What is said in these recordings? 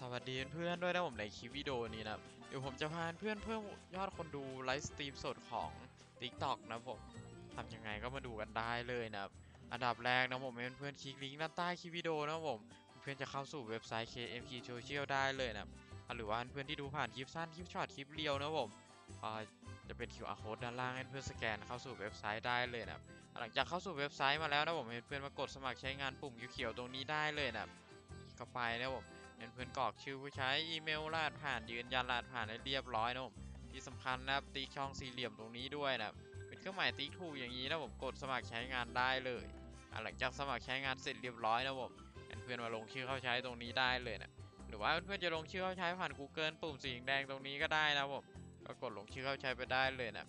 สวัสดีเพื่อนด้วยนะผมในคลิปวิดีโอนี้นะครับเดี๋ยวผมจะพาเพื่อนเพิ่มยอดคนดูไลฟ์สตรีมสดของ TikTok นะผมทำยังไงก็มาดูกันได้เลยนะครับอันดับแรกนะผมให้เพื่อนๆคลิกลิงก์ด้านใต้คลิปวิดีโอนะผมเพื่อนจะเข้าสู่เว็บไซต์ KMK Social ได้เลยนะหรือว่าเพื่อนที่ดูผ่านคลิปสั้นคลิปช็อตคลิปเรียวนะผมอ่าจะเป็น QR code ด้านล่างให้เพื่อนสแกนเข้าสู่เว็บไซต์ได้เลยนะหลังจากเข้าสู่เว็บไซต์มาแล้วนะผมให้เพื่อนมากดสมัครใช้งานปุ่มเขียวๆตรงนี้ได้เลยนะครับเข้าไปนะผม เพื่อนกรอกชื่อผู้ใช้อีเมลรหัสผ่านยืนยันรหัสผ่านให้เรียบร้อยนะผมที่สำคัญนะครับติ๊กช่องสี่เหลี่ยมตรงนี้ด้วยนะครับเป็นเครื่องหมายติ๊กถูกอย่างนี้นะผมกดสมัครใช้งานได้เลยหลังจากสมัครใช้งานเสร็จเรียบร้อยนะผมเพื่อนมาลงชื่อเข้าใช้ตรงนี้ได้เลยนะหรือว่าเพื่อนจะลงชื่อเข้าใช้ผ่าน Google ปุ่มสีแดงตรงนี้ก็ได้นะผมก็กดลงชื่อเข้าใช้ไปได้เลยนะ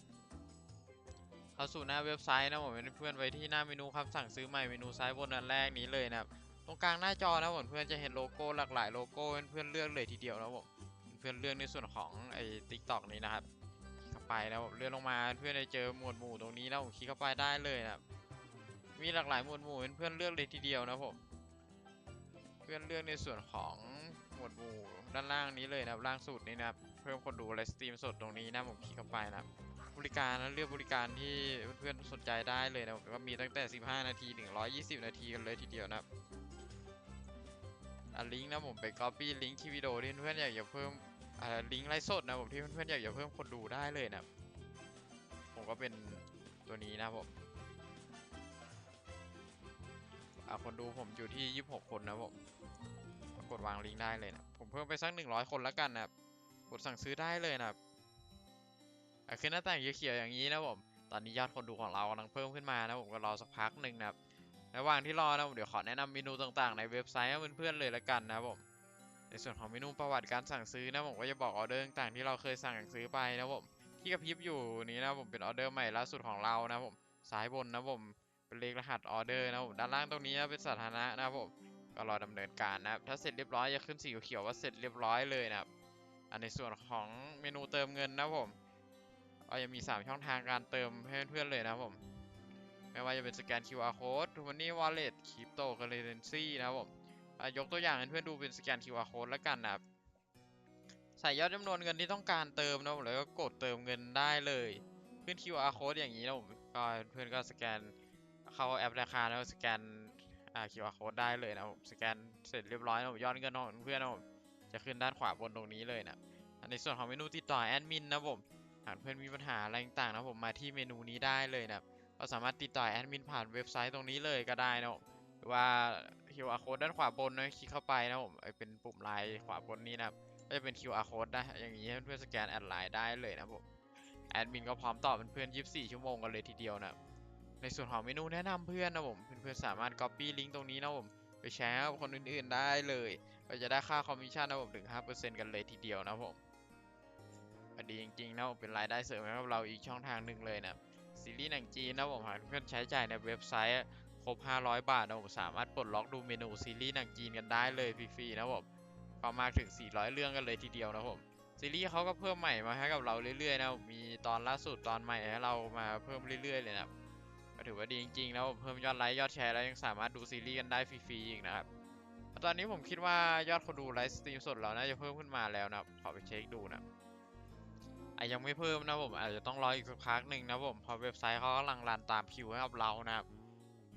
เข้าสู่หน้าเว็บไซต์นะผมเพื่อนไว้ที่หน้าเมนูคำสั่งซื้อใหม่เมนูซ้ายบนอันแรกนี้เลยนะครับ ตรงกลางหน้าจอนะผมเพื่อนจะเห็นโลโก้หลากหลายโลโก้เพื่อนเลือกเลยทีเดียวนะผมเพื่อนเลือกในส่วนของไอ้ทิกตอกนี้นะครับเข้าไปนะผมเลื่อนลงมาเพื่อนจะเจอหมวดหมู่ตรงนี้นะผมคลิกเข้าไปได้เลยนะมีหลากหลายหมวดหมู่เพื่อนเลือกเลยทีเดียวนะผมเพื่อนเลือกในส่วนของหมวดหมู่ด้านล่างนี้เลยนะครับล่างสุดนี้นะครับเพิ่มคนดูไลฟ์สตรีมสดตรงนี้นะผมคลิกเข้าไปนะบริการนะเลือกบริการที่เพื่อนๆสนใจได้เลยนะก็มีตั้งแต่ 15 นาทีถึง120 นาทีกันเลยทีเดียวนะครับ อะลิงก์นะผมไป copy ลิงก์ที่วิดีโอที่เพื่อนๆอยากจะเพิ่มอ่าลิงก์ไลฟ์สดนะผมที่เพื่อนๆอยากจะเพิ่มคนดูได้เลยนะผมก็เป็นตัวนี้นะผมอ่าคนดูผมอยู่ที่ 26 คนนะผมกดวางลิงก์ได้เลยนะผมเพิ่มไปสัก 100 คนแล้วกันนะกดสั่งซื้อได้เลยนะอะขึ้นหน้าต่างเขียวๆอย่างนี้นะผม ตอนนี้ยอดคนดูของเรากำลังเพิ่มขึ้นมานะผมก็รอสักพักหนึ่งนะครับ ระหว่างที่รอนะผมเดี๋ยวขอแนะนำเมนูต่างๆในเว็บไซต์ให้เพื่อนๆเลยละกันนะผมในส่วนของเมนูประวัติการสั่งซื้อนะผมก็จะบอกออเดอร์ต่างๆที่เราเคยสั่งซื้อไปนะผมที่กระพริบอยู่นี้นะผมเป็นออเดอร์ใหม่ล่าสุดของเรานะผมซ้ายบนนะผมเป็นเลขรหัสออเดอร์นะผมด้านล่างตรงนี้เป็นสถานะนะผมก็รอดำเนินการนะครับถ้าเสร็จเรียบร้อยจะขึ้นสีเขียวว่าเสร็จเรียบร้อยเลยนะครับอันในส่วนของเมนูเติมเงินนะผมก็ยังมี 3 ช่องทางการเติมให้เพื่อนๆเลยนะผม ไม่ว่าจะเป็นสแกน QR code t o Money Wallet Cryptocurrency นะครับผมยกตัวอย่างให้เพื่อนดูเป็นสแกน QR code แล้วกันนะครับใส่ยอดจำนวนเงินที่ต้องการเติมนะผมแล้วก็กดเติมเงินได้เลยขึ้น QR code อย่างนี้นะผมก็เพื่อนก็สแกนเข้าแอปธนาคารแล้วสแกนอ่า QR code ได้เลยนะผมสแกนเสร็จเรียบร้อยนะผมยอดเงินของเพื่อนนะผมจะขึ้นด้านขวาบนตรงนี้เลยนะอันในส่วนของเมนูติดต่อแอดมินนะผมหากเพื่อนมีปัญหาอะไรต่างๆนะผมมาที่เมนูนี้ได้เลยนะ ครับก็สามารถติดต่อแอดมินผ่านเว็บไซต์ตรงนี้เลยก็ได้นะผมหรือว่า QR code ด้านขวาบนนะคลิกเข้าไปนะผมเป็นปุ่มไลน์ขวาบนนี้นะครับก็จะเป็น QR code นะอย่างนี้เพื่อนสแกนแอดไลน์ได้เลยนะผมแอดมินก็พร้อมตอบเพื่อน24 ชั่วโมงกันเลยทีเดียวนะในส่วนของเมนูแนะนำเพื่อนนะผมเพื่อนๆสามารถ Copy ลิงก์ตรงนี้นะผมไปแชร์กับคนอื่นๆได้เลย ก็จะได้ค่าคอมมิชชั่นนะผมถึง 5%กันเลยทีเดียวนะผมดีจริงๆนะผมเป็นรายได้เสริมให้กับเราอีกช่องทางหนึ่งเลยนะ ซีรีส์หนังจีนนะผมหากเพื่อนใช้จ่ายในเว็บไซต์ครบ 500 บาทนะผมสามารถปลดล็อกดูเมนูซีรีส์หนังจีนกันได้เลยฟรีๆนะผมก็มากถึง 400 เรื่องกันเลยทีเดียวนะผมซีรีส์เขาก็เพิ่มใหม่มาให้กับเราเรื่อยๆนะมีตอนล่าสุดตอนใหม่ให้เรามาเพิ่มเรื่อยๆเลยนะก็ถือว่าดีจริงๆนะผมเพิ่มยอดไลค์ยอดแชร์แล้วยังสามารถดูซีรีส์กันได้ฟรีๆอีกนะครับตอนนี้ผมคิดว่ายอดคนดูไลฟ์สตรีมสดเราน่าจะเพิ่มขึ้นมาแล้วนะขอไปเช็คดูนะ อะยังไม่เพิ่มนะผมอาจจะต้องรออีกสักพักหนึ่งนะผมเพราะเว็บไซต์เขากำลังรันตามคิวให้กับเรานะครับ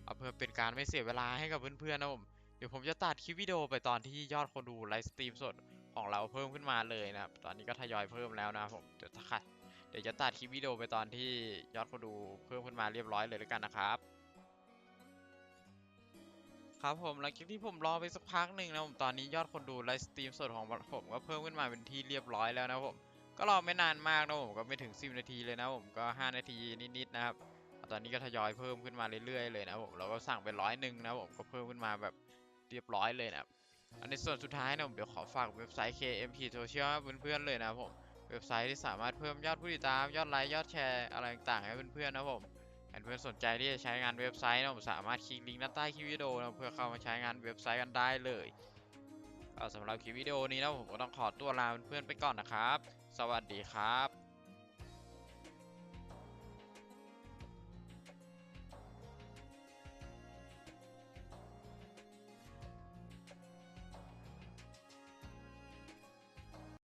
เอาเพื่อเป็นการไม่เสียเวลาให้กับเพื่อนๆนะผมเดี๋ยวผมจะตัดคลิปวิดีโอไปตอนที่ยอดคนดูไลฟ์สตรีมสดของเราเพิ่มขึ้นมาเลยนะครับตอนนี้ก็ทยอยเพิ่มแล้วนะผมเดี๋ยวถ้าเดี๋ยวจะตัดคลิปวิดีโอไปตอนที่ยอดคนดูเพิ่มขึ้นมาเรียบร้อยเลยแล้วกันนะครับครับผมหลังจากที่ผมรอไปสักพักหนึ่งนะผมตอนนี้ยอดคนดูไลฟ์สตรีมสดของผมก็เพิ่มขึ้นมาเป็นที่เรียบร้อยแล้วนะผม ก็รอไม่นานมากนะผมก็ไม่ถึง 10 นาทีเลยนะผมก็ 5 นาทีนิดๆนะครับ ตอนนี้ก็ทยอยเพิ่มขึ้นมาเรื่อยๆเลยนะผมเราก็สั่งไปร้อยหนึ่งนะผมก็เพิ่มขึ้นมาแบบเรียบร้อยเลยนะครับอันในส่วนสุดท้ายนะผมเดี๋ยวขอฝากเว็บไซต์ KMP Social เพื่อนๆเลยนะผมเว็บไซต์ที่สามารถเพิ่มยอดผู้ติดตามยอดไลค์ยอดแชร์อะไรต่างๆให้เพื่อนๆนะผมหากเพื่อนสนใจที่จะใช้งานเว็บไซต์นะผมสามารถคลิกลิงก์ด้านใต้คลิปวิดีโอนะเพื่อเข้ามาใช้งานเว็บไซต์กันได้เลย สำหรับคลิปวิดีโอนี้นะผมก็ต้องขอตัวลาเพื่อนๆไปก่อนนะครับ สวัสดีครับ